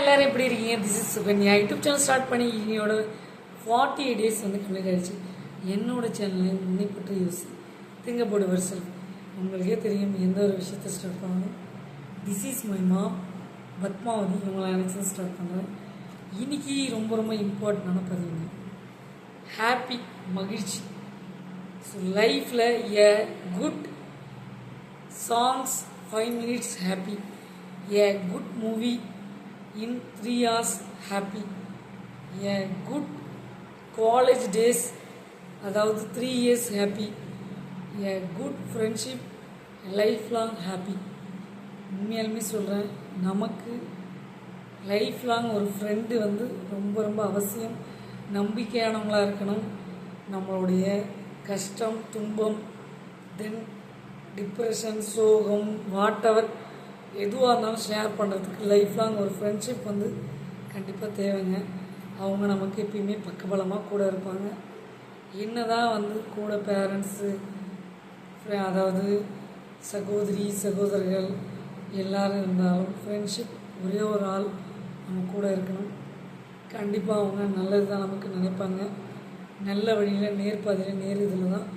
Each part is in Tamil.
எல்லாரும் எப்படி இருக்கீங்க? This is Sukanya YouTube channel start பண்ணி என்னோட ஃபார்ட்டி எயிட் டேஸ் வந்து கம்ப்ளீட் ஆகிடுச்சு என்னோட சேனலில் உன்னை பற்றி யூஸ் திங்க போடு வருஷம் உங்களுக்கே தெரியும் எந்த ஒரு விஷயத்தை ஸ்டார்ட் பண்ணணும். This is my mom Padmavathi இவங்களை நினச்சி ஸ்டார்ட் பண்ணுறேன் இன்னைக்கு ரொம்ப ரொம்ப இம்பார்ட்டண்டான பதிவுங்க ஹாப்பி மகிழ்ச்சி. ஸோ லைஃப்பில் a good songs five minutes happy a good movie in 3 hours happy. A good college days அதாவது three years happy a good friendship life long happy உண்மையாலுமே சொல்கிறேன் நமக்கு லைஃப் லாங் ஒரு ஃப்ரெண்டு வந்து ரொம்ப ரொம்ப அவசியம். நம்பிக்கையானவங்களாக இருக்கணும். நம்மளுடைய கஷ்டம் துன்பம் தென் டிப்ரெஷன் சோகம் வாட் எவர் எதுவாக இருந்தாலும் ஷேர் பண்ணுறதுக்கு லைஃப் லாங் ஒரு ஃப்ரெண்ட்ஷிப் வந்து கண்டிப்பாக தேவைங்க. அவங்க நமக்கு எப்பயுமே பக்கபலமாக கூட இருப்பாங்க. என்னதான் வந்து கூட பேரண்ட்ஸு அதாவது சகோதரி சகோதரர்கள் எல்லாரும் இருந்தாலும் ஃப்ரெண்ட்ஷிப் ஒரே ஒரு ஆள் நம்ம கூட இருக்கணும். கண்டிப்பாக அவங்க நல்லது தான் நமக்கு நினைப்பாங்க. நல்ல வழியில் நேர்பாதையில் நேர் இதில் தான்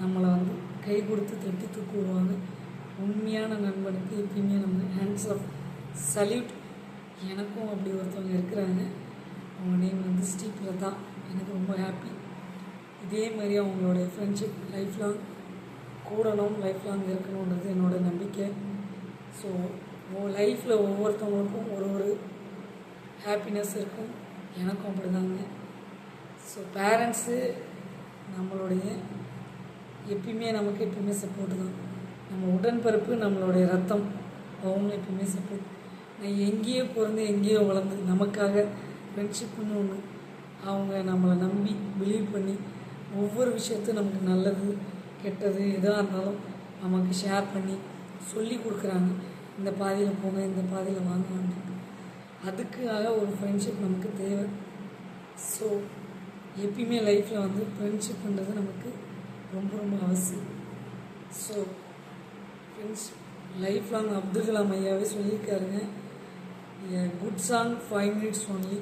நம்மளை வந்து கை கொடுத்து தட்டி தூக்கி விடுவாங்க. உண்மையான நண்பனுக்கு எப்பயுமே நம்ம ஹேண்ட்ஸ் ஆஃப் சல்யூட் எனக்கும் அப்படி ஒருத்தவங்க இருக்கிறாங்க. அவங்க நேம் வந்து ஸ்ரீபிரதா எனக்கு ரொம்ப ஹாப்பி இதே மாதிரி அவங்களோட ஃப்ரெண்ட்ஷிப் லைஃப் லாங் கூடணும் லைஃப் லாங் இருக்கணுன்றது என்னோட நம்பிக்கை. ஸோ லைஃப்பில் ஒவ்வொருத்தவங்களுக்கும் ஒரு ஒரு ஹாப்பினஸ் இருக்கும். எனக்கும் அப்படிதாங்க. ஸோ பேரண்ட்ஸு நம்மளுடைய எப்பயுமே நமக்கு எப்பயுமே சப்போர்ட் தான். நம்ம உடன்பிறப்பு நம்மளுடைய ரத்தம் அவங்களும் எப்பவுமே சப்போர்ட் நான் எங்கேயோ பிறந்து எங்கேயோ வளர்ந்து நமக்காக ஃப்ரெண்ட்ஷிப்னு ஒன்று அவங்க நம்மளை நம்பி பிலீவ் பண்ணி ஒவ்வொரு விஷயத்தையும் நமக்கு நல்லது கெட்டது எதாக இருந்தாலும் நமக்கு ஷேர் பண்ணி சொல்லி கொடுக்குறாங்க. இந்த பாதையில் போங்க இந்த பாதையில் வாங்க அதுக்காக ஒரு ஃப்ரெண்ட்ஷிப் நமக்கு தேவை. ஸோ எப்பயுமே லைஃப்பில் வந்து ஃப்ரெண்ட்ஷிப்ன்றது நமக்கு ரொம்ப ரொம்ப அவசியம். So Friends life long Abdul Kalam ஐயாவே சொல்லியிருக்காருங்க good song five minutes only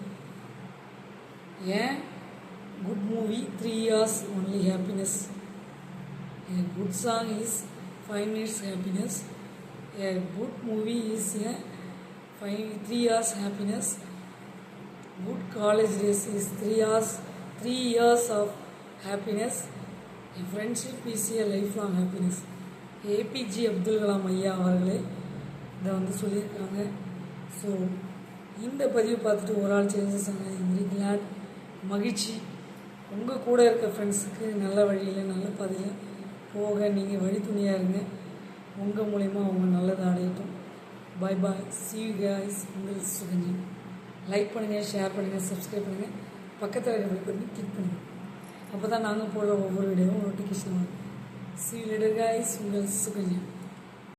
and good movie three years only happiness A good song is 5 minutes happiness. A good movie is a five, 3 hours happiness. Good college days is 3 hours, 3 years of happiness. A friendship is a lifelong happiness. APJ Abdul Kalam ஐயா அவர்களே இதை வந்து சொல்லியிருக்காங்க. ஸோ இந்த பதிவை பார்த்துட்டு ஒரு ஆள் சேஞ்சஸ் ஆனது வெரி கிளாட் மகிழ்ச்சி. உங்கள் கூட இருக்க ஃப்ரெண்ட்ஸுக்கு நல்ல வழியில் நல்ல பாதையில் போக நீங்கள் வழி துணியாக இருங்க. உங்கள் மூலிமா அவங்க நல்லதை அடையட்டும். பாய் பாய் சி காய்ஸ் உங்கள் சுகஞ்சி லைக் பண்ணுங்கள் ஷேர் பண்ணுங்கள் சப்ஸ்கிரைப் பண்ணுங்கள் பக்கத்தில் இருக்க பண்ணி கிளிக் பண்ணுங்கள் அப்போ தான் நாங்கள் போடுற ஒவ்வொரு வீடியோவும் நோட்டிஃபிகேஷன் வரும். சி லீடர் காய்ஸ் உங்கள் சுகஞ்சி